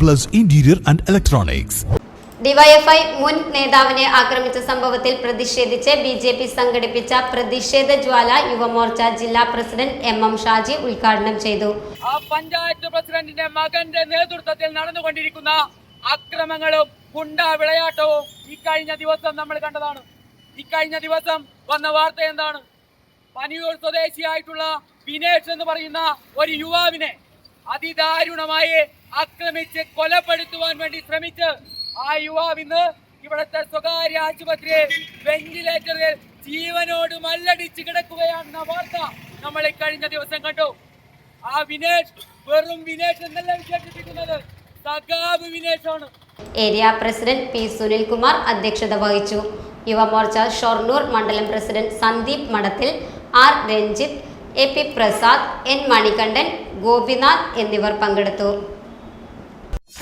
Plus interior and electronics DYFI മുൻ നേതാവിനെ ആക്രമിച്ച സംഭവത്തിൽ പ്രതിഷേധിച്ച് ബി ജെ പി സംഘടിപ്പിച്ച പ്രതിഷേധ ജ്വാല യുവമോർച്ച ജില്ലാ പ്രസിഡന്റ് എം എം ഷാജി ഉദ്ഘാടനം ചെയ്തു. ആ പഞ്ചായത്ത് പ്രസിഡന്റിന്റെ മകന്റെ നേതൃത്വത്തിൽ നടന്നുകൊണ്ടിരിക്കുന്ന അക്രമങ്ങളും ഗുണ്ടാ വിളയാട്ടവും ഇക്കഴിഞ്ഞ ദിവസം നമ്മൾ കണ്ടതാണ്. ഇക്കഴിഞ്ഞ ദിവസം വന്ന വാർത്ത എന്താണ്? പനിയൂർ സ്വദേശിയായിട്ടുള്ള വിനേഷ് എന്ന് പറയുന്ന ഒരു യുവാവിനെ അതിദാരുണമായി ആക്രമിച്ച് കൊലപ്പെടുത്തുവാൻ വേണ്ടി ശ്രമിച്ച് ആ യുവാവ് ഇന്ന് ഇവിടുത്തെ സ്വകാര്യ ആശുപത്രിയിൽ വെന്റിലേറ്ററിൽ ജീവനോട് മല്ലടിച്ച് കിടക്കുകയാണെന്ന വാർത്ത നമ്മൾ കഴിഞ്ഞ ദിവസം കണ്ടു. ആ വിനേഷ് വെറും വിനേഷ് എന്നല്ല വിശേഷിപ്പിക്കുന്നത്. സഖാബ് വിനേഷാണ്. ഏരിയ പ്രസിഡന്റ് പി സുനിൽകുമാർ അധ്യക്ഷത വഹിച്ചു. യുവമോർച്ച ഷൊർണൂർ മണ്ഡലം president Sandeep Madathil R Ranjith A P Prasad N Manikandan Gopinath എന്നിവർ പങ്കെടുത്തു.